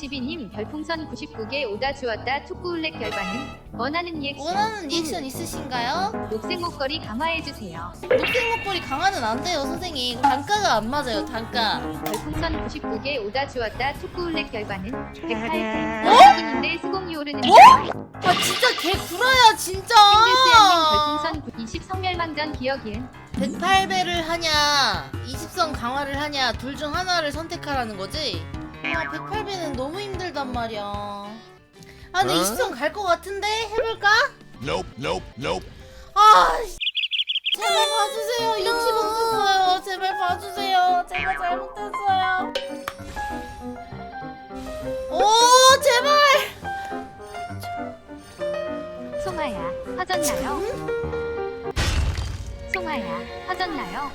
92님 별풍선 99개 오다 주었다 축구 울렉 결과는 원하는 리액션 원하는 리액션 있으신가요? 녹색 목걸이 강화해주세요. 녹색 목걸이 강화는 안 돼요 선생님. 단가가 안 맞아요 단가. 별풍선 99개 오다 주었다 축구 울렉 결과는 108세 어? 확인인데 수공이 오르는 거아 진짜 개 구라야 진짜. hindu스양님 별풍선 20 성멸망전 기억이은 108배를 하냐 20성 강화를 하냐 둘 중 하나를 선택하라는 거지? 아 108배는 너무 힘들단 말이야 아 근데 어? 20성 갈것 같은데 해볼까? Nope, nope, nope. 아 씨. 제발 봐주세요 60원 썼어요 제발 봐주세요 제가 잘못했어요 오 제발 송아야 터졌나요? 송아야 터졌나요?